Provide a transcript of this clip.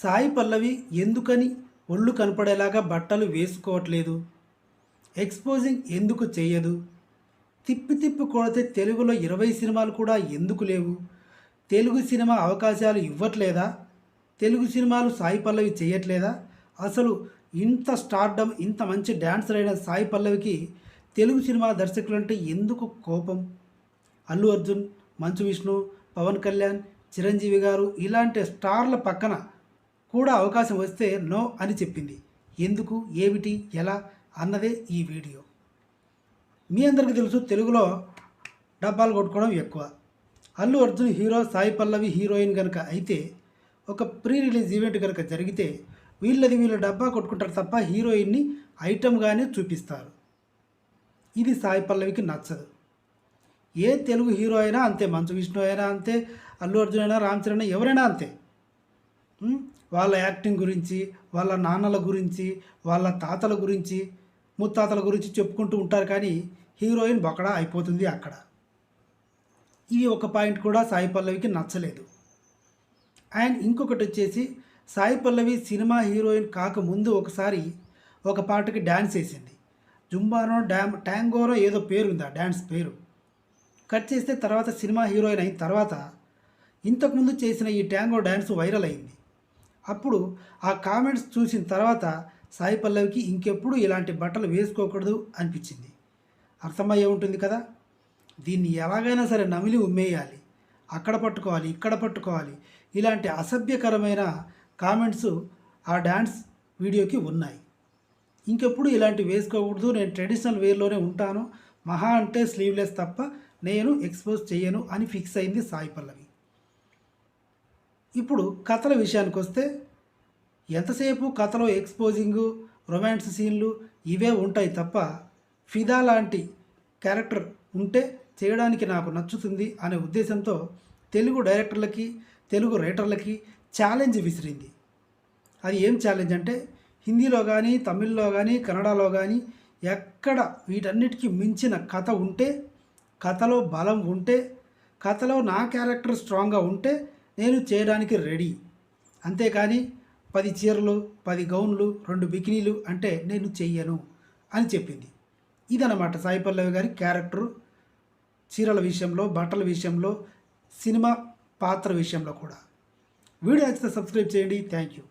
సాయి పల్లవి ఎందుకని ఒళ్ళు కనపడేలాగా బట్టలు వేసుకోవట్లేదు? ఎక్స్పోజింగ్ ఎందుకు చేయదు తిప్పి తిప్పి కొడితే తెలుగులో ఇరవై సినిమాలు కూడా ఎందుకు లేవు? తెలుగు సినిమా అవకాశాలు ఇవ్వట్లేదా? తెలుగు సినిమాలు సాయి పల్లవి చేయట్లేదా అసలు ఇంత స్టార్డమ్ ఇంత మంచి డ్యాన్సర్ అయిన సాయి పల్లవికి తెలుగు సినిమా దర్శకులంటే ఎందుకు కోపం? అల్లు అర్జున్ మంచు విష్ణు పవన్ కళ్యాణ్ చిరంజీవి గారు ఇలాంటి స్టార్ల పక్కన కూడా అవకాశం వస్తే నో అని చెప్పింది. ఎందుకు? ఏమిటి? ఎలా? అన్నదే ఈ వీడియో. మీ అందరికీ తెలుసు తెలుగులో డబ్బాలు కొట్టుకోవడం ఎక్కువ. అల్లు అర్జున్ హీరో సాయి పల్లవి హీరోయిన్ కనుక అయితే ఒక ప్రీ రిలీజ్ ఈవెంట్ కనుక జరిగితే వీళ్ళది వీళ్ళు డబ్బా కొట్టుకుంటారు తప్ప హీరోయిన్ని ఐటమ్గానే చూపిస్తారు. ఇది సాయి పల్లవికి నచ్చదు. ఏ తెలుగు హీరో అయినా అంతే మంచు విష్ణు అయినా అంతే అల్లు అర్జున్ అయినా రామ్ చరణ్ ఎవరైనా అంతే. వాళ్ళ యాక్టింగ్ గురించి వాళ్ళ నాన్నల గురించి వాళ్ళ తాతల గురించి ముత్తాతల గురించి చెప్పుకుంటూ ఉంటారు కానీ హీరోయిన్ బొకడా అయిపోతుంది అక్కడ. ఇది ఒక పాయింట్ కూడా సాయి పల్లవికి నచ్చలేదు. అండ్ ఇంకొకటి వచ్చేసి సాయి పల్లవి సినిమా హీరోయిన్ కాకముందు ఒకసారి ఒక పాటకి డ్యాన్స్ వేసింది. జుంబానో డ్యామ్ ట్యాంగోరో ఏదో పేరు ఉంది ఆ డ్యాన్స్ పేరు. కట్ చేస్తే తర్వాత సినిమా హీరోయిన్ అయిన తర్వాత ఇంతకుముందు చేసిన ఈ ట్యాంగో డ్యాన్స్ వైరల్ అయింది. అప్పుడు ఆ కామెంట్స్ చూసిన తర్వాత సాయి పల్లవికి ఇంకెప్పుడు ఇలాంటి బట్టలు వేసుకోకూడదు అనిపించింది. అర్థమయ్యే ఉంటుంది కదా? దీన్ని ఎలాగైనా సరే నమిలి ఉమ్మేయాలి. అక్కడ పట్టుకోవాలి ఇక్కడ పట్టుకోవాలి. ఇలాంటి అసభ్యకరమైన కామెంట్స్ ఆ డ్యాన్స్ వీడియోకి ఉన్నాయి. ఇంకెప్పుడు ఇలాంటివి వేసుకోకూడదు. నేను ట్రెడిషనల్ వేర్లోనే ఉంటాను. మహా అంటే స్లీవ్లెస్ తప్ప నేను ఎక్స్పోజ్ చేయను అని ఫిక్స్ అయింది సాయి పల్లవి. ఇప్పుడు కథల విషయానికి వస్తే ఎంతసేపు కథలో ఎక్స్పోజింగు రొమాన్స్ సీన్లు ఇవే ఉంటాయి తప్ప ఫిదా లాంటి క్యారెక్టర్ ఉంటే చేయడానికి నాకు నచ్చుతుంది అనే ఉద్దేశంతో తెలుగు డైరెక్టర్లకి తెలుగు రైటర్లకి ఛాలెంజ్ విసిరింది. అది ఏం ఛాలెంజ్ అంటే హిందీలో కానీ తమిళ్ళో కానీ కన్నడలో కానీ ఎక్కడ వీటన్నిటికీ మించిన కథ ఉంటే కథలో బలం ఉంటే కథలో నా క్యారెక్టర్ స్ట్రాంగ్గా ఉంటే నేను చేయడానికి రెడీ. అంతేకాని పది చీరలు పది గౌన్లు రెండు బికినీలు అంటే నేను చెయ్యను అని చెప్పింది. ఇదనమాట సాయి పల్లవి గారి క్యారెక్టరు. చీరల విషయంలో బట్టల విషయంలో సినిమా పాత్ర విషయంలో కూడా. వీడియో నచ్చితే సబ్స్క్రైబ్ చేయండి. Thank you.